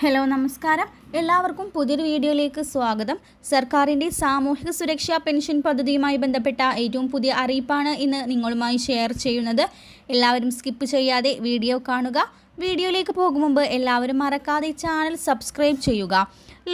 Hello നമസ്കാരം. എല്ലാവർക്കും പുതിയൊരു വീഡിയോയിലേക്ക് സ്വാഗതം. സർക്കാരിന്റെ സാമൂഹിക സുരക്ഷാ പെൻഷൻ പദ്ധതിയുമായി ബന്ധപ്പെട്ട ഏറ്റവും പുതിയ അറിയിപ്പാണ് ഇന്ന് നിങ്ങളുമായി ഷെയർ ചെയ്യുന്നത്. എല്ലാവരും സ്കിപ്പ് ചെയ്യാതെ വീഡിയോ കാണുക. വീഡിയോയിലേക്ക് പോകും മുമ്പ് എല്ലാവരും മറക്കാതെ ചാനൽ സബ്സ്ക്രൈബ് ചെയ്യുക.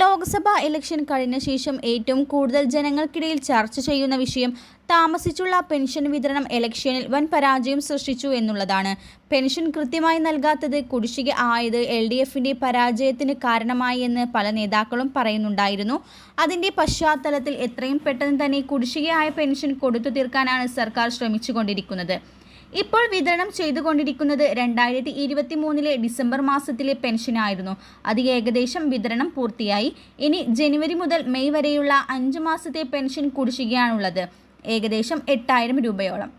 ലോക്സഭാ ഇലക്ഷൻ കഴിഞ്ഞ ശേഷം ഏറ്റവും കൂടുതൽ ജനങ്ങൾക്കിടയിൽ ചർച്ച ചെയ്യുന്ന വിഷയം താമസിച്ചുള്ള പെൻഷൻ വിതരണം ഇലക്ഷനിൽ വൻ പരാജയം സൃഷ്ടിച്ചു എന്നുള്ളതാണ്. പെൻഷൻ കൃത്യമായി നൽകാത്തത് കുടിശ്ശിക ആയത് എൽ ഡി എഫിന്റെ പരാജയത്തിന് കാരണമായി എന്ന് പല നേതാക്കളും പറയുന്നുണ്ടായിരുന്നു. അതിന്റെ പശ്ചാത്തലത്തിൽ എത്രയും പെട്ടെന്ന് തന്നെ കുടിശ്ശികയായ പെൻഷൻ കൊടുത്തു തീർക്കാനാണ് സർക്കാർ ശ്രമിച്ചുകൊണ്ടിരിക്കുന്നത്. ഇപ്പോൾ വിതരണം ചെയ്തുകൊണ്ടിരിക്കുന്നത് രണ്ടായിരത്തി ഇരുപത്തി മൂന്നിലെ ഡിസംബർ മാസത്തിലെ പെൻഷനായിരുന്നു. അത് ഏകദേശം വിതരണം പൂർത്തിയായി. ഇനി ജനുവരി മുതൽ മെയ് വരെയുള്ള അഞ്ച് മാസത്തെ പെൻഷൻ കുടിശ്ശികയാണുള്ളത്. ഏകദേശം എട്ടായിരം രൂപയോളം.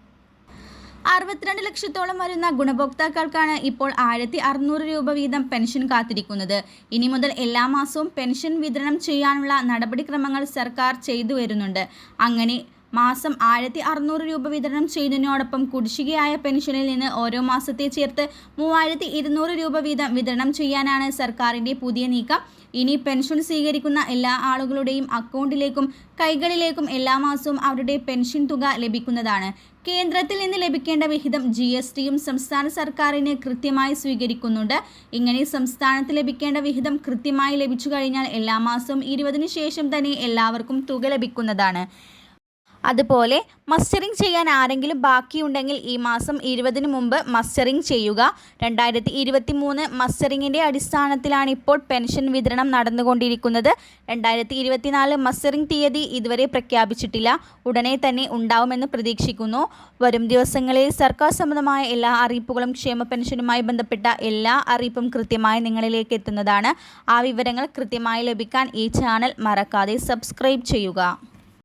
അറുപത്തിരണ്ട് ലക്ഷത്തോളം വരുന്ന ഗുണഭോക്താക്കൾക്കാണ് ഇപ്പോൾ ആയിരത്തി അറുന്നൂറ് രൂപ വീതം പെൻഷൻ കാത്തിരിക്കുന്നത്. ഇനി മുതൽ എല്ലാ മാസവും പെൻഷൻ വിതരണം ചെയ്യാനുള്ള നടപടിക്രമങ്ങൾ സർക്കാർ ചെയ്തു വരുന്നുണ്ട്. അങ്ങനെ മാസം ആയിരത്തി അറുന്നൂറ് രൂപ വിതരണം ചെയ്യുന്നതിനോടൊപ്പം കുടിശ്ശികയായ പെൻഷനിൽ നിന്ന് ഓരോ മാസത്തെ ചേർത്ത് മൂവായിരത്തി ഇരുന്നൂറ് രൂപ വീതം വിതരണം ചെയ്യാനാണ് സർക്കാരിന്റെ പുതിയ നീക്കം. ഇനി പെൻഷൻ സ്വീകരിക്കുന്ന എല്ലാ ആളുകളുടെയും അക്കൗണ്ടിലേക്കും കൈകളിലേക്കും എല്ലാ മാസവും അവരുടെ പെൻഷൻ തുക ലഭിക്കുന്നതാണ്. കേന്ദ്രത്തിൽ നിന്ന് ലഭിക്കേണ്ട വിഹിതം ജി എസ് ടിയും സംസ്ഥാന സർക്കാരിന് കൃത്യമായി സ്വീകരിക്കുന്നുണ്ട്. ഇങ്ങനെ സംസ്ഥാനത്ത് ലഭിക്കേണ്ട വിഹിതം കൃത്യമായി ലഭിച്ചു കഴിഞ്ഞാൽ എല്ലാ മാസവും ഇരുപതിനു ശേഷം തന്നെ എല്ലാവർക്കും തുക ലഭിക്കുന്നതാണ്. അതുപോലെ മസ്റ്ററിംഗ് ചെയ്യാൻ ആരെങ്കിലും ബാക്കിയുണ്ടെങ്കിൽ ഈ മാസം ഇരുപതിന് മുമ്പ് മസ്റ്ററിംഗ് ചെയ്യുക. രണ്ടായിരത്തി ഇരുപത്തി മൂന്ന് മസ്റ്ററിങ്ങിന്റെ അടിസ്ഥാനത്തിലാണ് ഇപ്പോൾ പെൻഷൻ വിതരണം നടന്നുകൊണ്ടിരിക്കുന്നത്. രണ്ടായിരത്തി ഇരുപത്തിനാല് മസ്റ്ററിംഗ് തീയതി ഇതുവരെ പ്രഖ്യാപിച്ചിട്ടില്ല. ഉടനെ തന്നെ ഉണ്ടാവുമെന്ന് പ്രതീക്ഷിക്കുന്നു. വരും ദിവസങ്ങളിൽ സർക്കാർ സംബന്ധമായ എല്ലാ അറിയിപ്പുകളും ക്ഷേമ പെൻഷനുമായി ബന്ധപ്പെട്ട എല്ലാ അറിയിപ്പും കൃത്യമായി നിങ്ങളിലേക്ക് എത്തുന്നതാണ്. ആ വിവരങ്ങൾ കൃത്യമായി ലഭിക്കാൻ ഈ ചാനൽ മറക്കാതെ സബ്സ്ക്രൈബ് ചെയ്യുക.